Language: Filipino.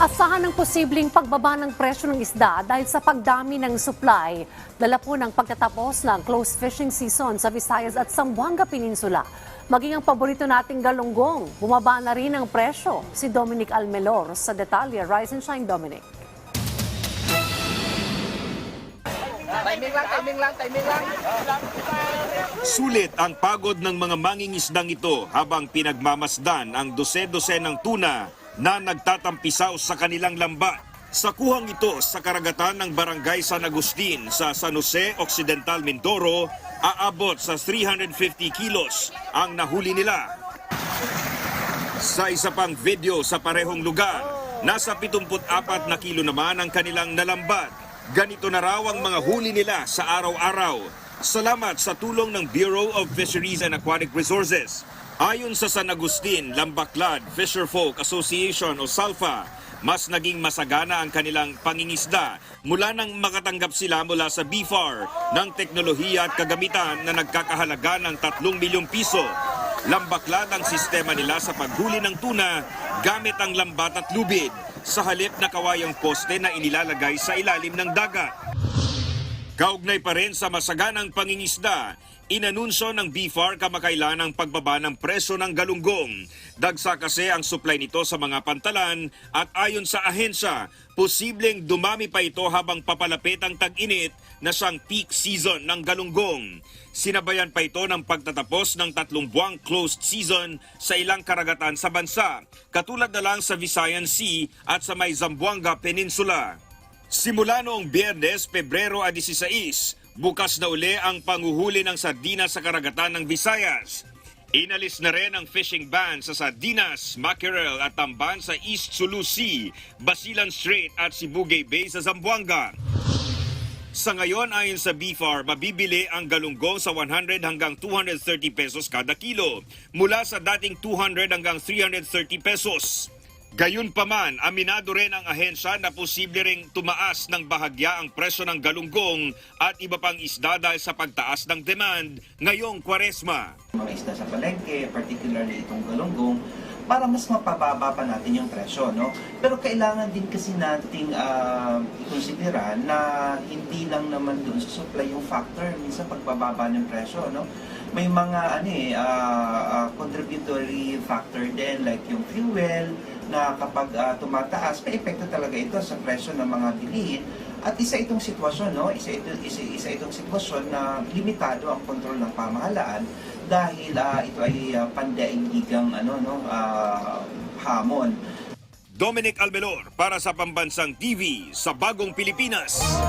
Asahan ng posibleng pagbaba ng presyo ng isda dahil sa pagdami ng supply. Dala po ng pagtatapos ng close fishing season sa Visayas at Zamboanga Peninsula. Maging ang paborito nating galunggong, bumaba na rin ang presyo. Si Dominic Almelor sa detalye. Rise and shine, Dominic. Timing lang, timing lang, timing lang. Sulit ang pagod ng mga mangingisdang ito habang pinagmamasdan ang dose-dose ng tuna na nagtatampisaw sa kanilang lambat. Sa kuhang ito sa karagatan ng Barangay San Agustin sa San Jose Occidental, Mindoro, aabot sa 350 kilos ang nahuli nila. Sa isa pang video sa parehong lugar, nasa 74 na kilo naman ang kanilang nalambat. Ganito na raw ang mga huli nila sa araw-araw. Salamat sa tulong ng Bureau of Fisheries and Aquatic Resources. Ayon sa San Agustin Lambaklad Fisherfolk Association o SALFA, mas naging masagana ang kanilang pangingisda mula nang makatanggap sila mula sa BFAR ng teknolohiya at kagamitan na nagkakahalaga ng 3 milyong piso Lambaklad ang sistema nila sa paghuli ng tuna gamit ang lambat at lubid sa halip na kawayang poste na inilalagay sa ilalim ng dagat. Kaugnay pa rin sa masaganang pangingisda, inanunsyo ng BFAR kamakailan ang pagbaba ng presyo ng galunggong. Dagsa kasi ang supply nito sa mga pantalan at ayon sa ahensya, posibleng dumami pa ito habang papalapit ang tag-init na siyang peak season ng galunggong. Sinabayan pa ito ng pagtatapos ng tatlong buwang closed season sa ilang karagatan sa bansa, katulad na lang sa Visayan Sea at sa may Zamboanga Peninsula. Simula noong Biyernes, Pebrero a 16, bukas na uli ang panguhuli ng sardinas sa karagatan ng Visayas. Inalis na rin ang fishing ban sa sardinas, mackerel at tamban sa East Sulu Sea, Basilan Strait at Sibugay Bay sa Zamboanga. Sa ngayon, ayon sa BFAR, mabibili ang galunggong sa 100 hanggang 230 pesos kada kilo, mula sa dating 200 hanggang 330 pesos. Gayunpaman, aminado rin ang ahensya na posible ring tumaas ng bahagya ang presyo ng galunggong at iba pang isda dahil sa pagtaas ng demand ngayong kwaresma. mga isda sa palengke, particularly itong galunggong, para mas mapababa pa natin yung presyo, no? Pero kailangan din kasi nating uh, ikonsidera na hindi lang naman doon sa supply yung factor, minsan pagbababa ng presyo, no? May mga ano eh, ah, ah, contributory factor din like yung fuel na kapag ah, tumataas, may epekto talaga ito sa presyo ng mga bilihin. At isa itong sitwasyon, no? Isa, ito, isa, isa itong sitwasyon na limitado ang kontrol ng pamahalaan dahil ah, ito ay uh, pandaigdigang ano, no, ah, hamon. Dominic Almelor para sa Pambansang TV sa Bagong Pilipinas.